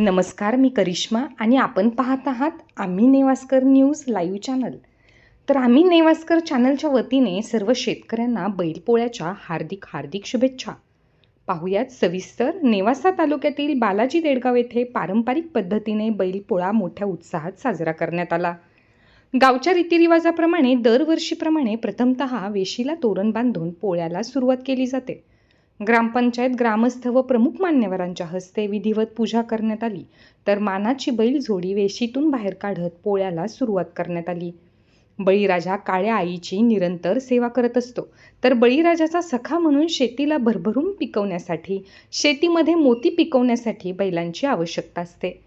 नमस्कार मी करिश्मा आणि आपण पाहत आहात आम्ही नेवास्कर न्यूज लाईव्ह चॅनल. तर आम्ही नेवास्कर चॅनलच्या वतीने सर्व शेतकऱ्यांना बैलपोळ्याच्या हार्दिक हार्दिक शुभेच्छा. पाहुयात सविस्तर नेवासा तालुक्यातील बालाजी देडगाव येथे पारंपरिक पद्धतीने बैलपोळा मोठ्या उत्साहात साजरा करण्यात आला. गावच्या रीतिरिवाजाप्रमाणे दरवर्षीप्रमाणे प्रथमत वेशीला तोरण बांधून पोळ्याला सुरुवात केली जाते. ग्रामपंचायत ग्रामस्थ व प्रमुख मान्यवरांच्या हस्ते विधिवत पूजा करण्यात आली. तर मानाची बैल जोडी वेशीतून बाहेर काढत पोळ्याला सुरुवात करण्यात आली. बळीराजा काळ्या आईची निरंतर सेवा करत असतो. तर बळीराजाचा सखा म्हणून शेतीला भरभरून पिकवण्यासाठी शेतीमध्ये मोती पिकवण्यासाठी बैलांची आवश्यकता असते.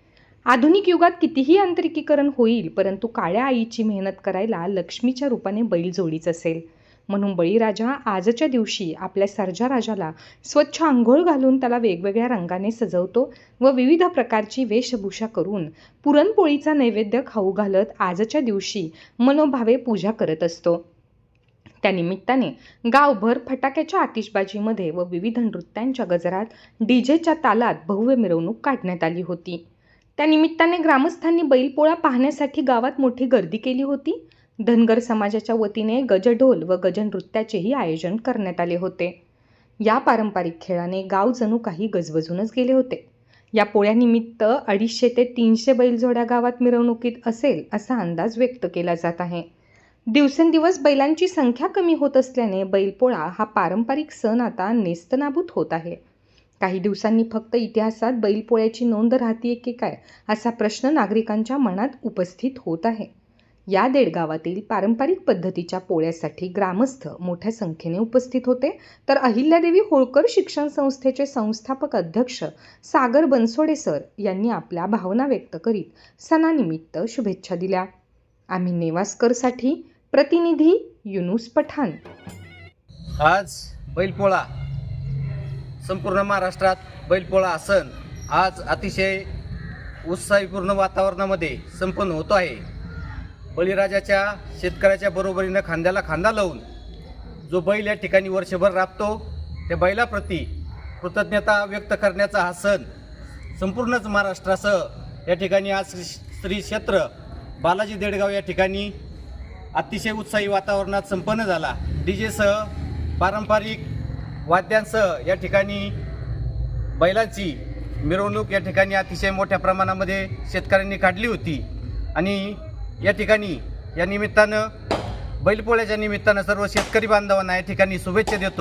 आधुनिक युगात कितीही आंतरिकीकरण होईल परंतु काळ्या आईची मेहनत करायला लक्ष्मीच्या रूपाने बैल जोडीच असेल. म्हणून बळीराजा आजच्या दिवशी आपल्या सर्जा राजाला स्वच्छ आंघोळ घालून त्याला वेगवेगळ्या रंगाने सजवतो व विविध प्रकारची वेशभूषा करून पुरणपोळीचा नैवेद्य खाऊ घालत आजच्या दिवशी मनोभावे पूजा करत असतो. त्यानिमित्ताने गावभर फटाक्याच्या आतिषबाजीमध्ये व विविध नृत्यांच्या गजरात डीजेच्या तालात भव्य मिरवणूक काढण्यात आली होती. त्यानिमित्ताने ग्रामस्थांनी बैलपोळा पाहण्यासाठी गावात मोठी गर्दी केली होती. धनगर समाजाच्या वतीने गजढोल व गजनृत्याचेही आयोजन करण्यात आले होते. या पारंपरिक खेळाने गाव जणू काही गजबजूनच गेले होते. या पोळ्यानिमित्त अडीचशे ते तीनशे बैलजोड्या गावात मिरवणुकीत असेल असा अंदाज व्यक्त केला जात आहे. दिवसेंदिवस बैलांची संख्या कमी होत असल्याने बैलपोळा हा पारंपरिक सण आता नेस्तनाबूत होत आहे. काही दिवसांनी फक्त इतिहासात बैलपोळ्याची नोंद राहते की काय असा प्रश्न नागरिकांच्या मनात उपस्थित होत आहे. या देडगावातील पारंपरिक पद्धतीच्या पोळ्यासाठी ग्रामस्थ मोठ्या संख्येने उपस्थित होते. तर अहिल्यादेवी होळकर शिक्षण संस्थेचे संस्थापक अध्यक्ष सागर बनसोडे सर यांनी आपल्या भावना व्यक्त करीत सणानिमित्त शुभेच्छा दिल्या. आम्ही नेवास्करसाठी प्रतिनिधी युनुस पठाण. आज बैलपोळा. संपूर्ण महाराष्ट्रात बैलपोळा सण आज अतिशय उत्साहीपूर्ण वातावरणामध्ये संपन्न होतो आहे. बळीराजाच्या शेतकऱ्याच्या बरोबरीनं खांद्याला खांदा लावून जो बैल या ठिकाणी वर्षभर राबतो त्या बैलाप्रती कृतज्ञता व्यक्त करण्याचा हा सण संपूर्णच महाराष्ट्रासह या ठिकाणी आज श्री श्री क्षेत्र बालाजी देडगाव या ठिकाणी अतिशय उत्साही वातावरणात संपन्न झाला. डी जेसह पारंपरिक वाद्यांसह या ठिकाणी बैलांची मिरवणूक या ठिकाणी अतिशय मोठ्या प्रमाणामध्ये शेतकऱ्यांनी काढली होती. आणि या ठिकाणी या निमित्तानं बैलपोळ्याच्या निमित्तानं सर्व शेतकरी बांधवांना या ठिकाणी शुभेच्छा देतो.